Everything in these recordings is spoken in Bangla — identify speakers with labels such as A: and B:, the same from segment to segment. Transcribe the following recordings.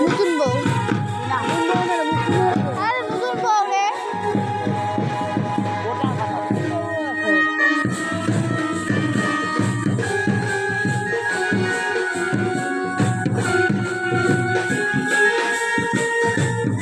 A: নতুন বউ Thank you.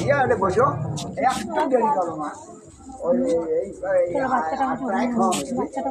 A: ইয়ে বসো একটু দেরি করো মা ওই
B: বাচ্চাটা। বাচ্চাটা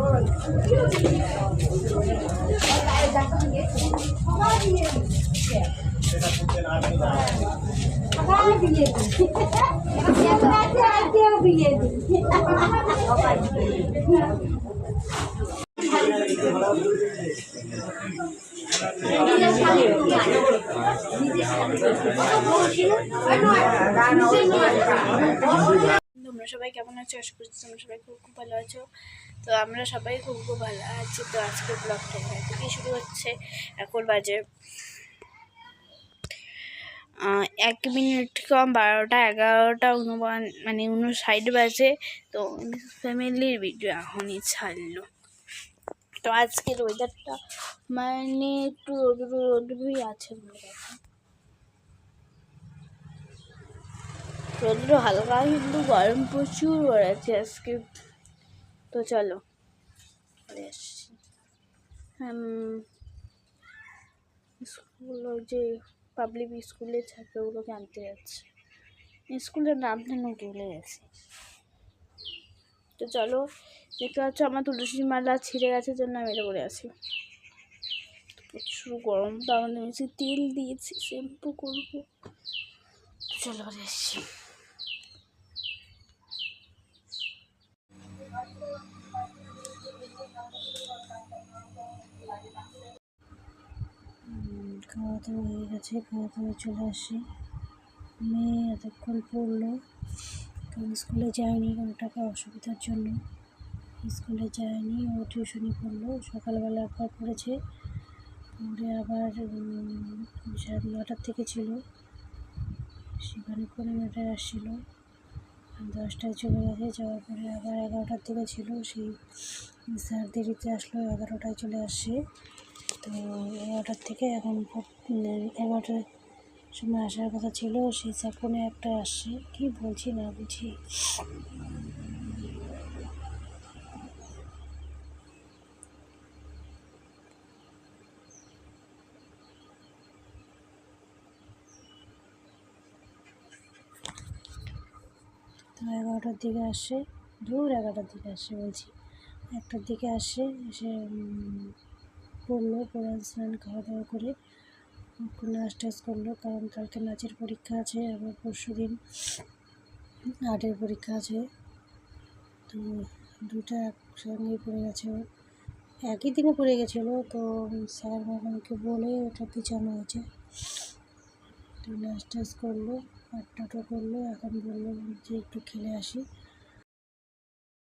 A: ওরা
C: সবাই কেমন আছো? আশা করছি তোমরা সবাই খুব খুব ভালো আছো। তো আমরা সবাই খুব খুব ভালো আছি। তো আজকে ব্লগটা এখান থেকেই শুরু হচ্ছে। এখন বাজে এক মিনিট কম, বারোটা, এগারোটা উনবান মানে উনষাট বাজে। তো ফ্যামিলির ভিডিও এখনই ছাড়লো। তো আজকের ওয়েদারটা মানে একটু রোদ্রু রোদ্রুই আছে বলে রোদ্র হালকা কিন্তু গরম প্রচুর পড়েছে আজকে। তো চলো, পরে আসছি। স্কুল যে পাবলিক স্কুলের ছাত্রগুলোকে আনতে যাচ্ছে স্কুলের নাম যেন ভুলে গেছি। তো চলো, দেখতে পাচ্ছ আমার তুলসী মালা ছিঁড়ে গেছে জন্য আমি এটা করে আছি। প্রচুর গরম, তার নিয়েছি তেল দিয়েছি শ্যাম্পু করব। চলো আসছি।
B: খাওয়া দাওয়া হয়ে গেছে, খাওয়া দাওয়া চলে আসি। মেয়ে এতক্ষণ পড়ল, কারণ স্কুলে যায়নি কোনো টাকা অসুবিধার জন্য। স্কুলে যায়নি, ও টিউশনি পড়ল, সকালবেলা একবার পড়েছে। পরে আবার সাড়ে নটার থেকে ছিল। সেখানে করে নটায় আসছিল। দশটায় চলে গেছে যাওয়ার পরে আবার এগারোটার দিকে ছিল, সেই স্যার দেরিতে আসলো, এগারোটায় চলে আসছে তো এগারোটার থেকে এখন এগারোটার সময় আসার কথা ছিল, সেই স্যার একটা আসছে কি বলছি না বুঝি? তো এগারোটার দিকে আসে, দূর এগারোটার দিকে আসে বলছি। একটার দিকে আসে, এসে পড়ল, পড়ে স্নান খাওয়া দাওয়া করে নাচ টাচ করল, কারণ কালকে নাচের পরীক্ষা আছে, আবার পরশু দিন আর্টের পরীক্ষা আছে। তো দুটো একসঙ্গে পড়ে গেছে একই দিনে পড়ে গেছিল, তো স্যার ম্যাডামকে বলে ওটা পিছানো হয়েছে। তো নাচ টাচ করল আটটাটা করল এখন বলল যে একটু খেলে আসি।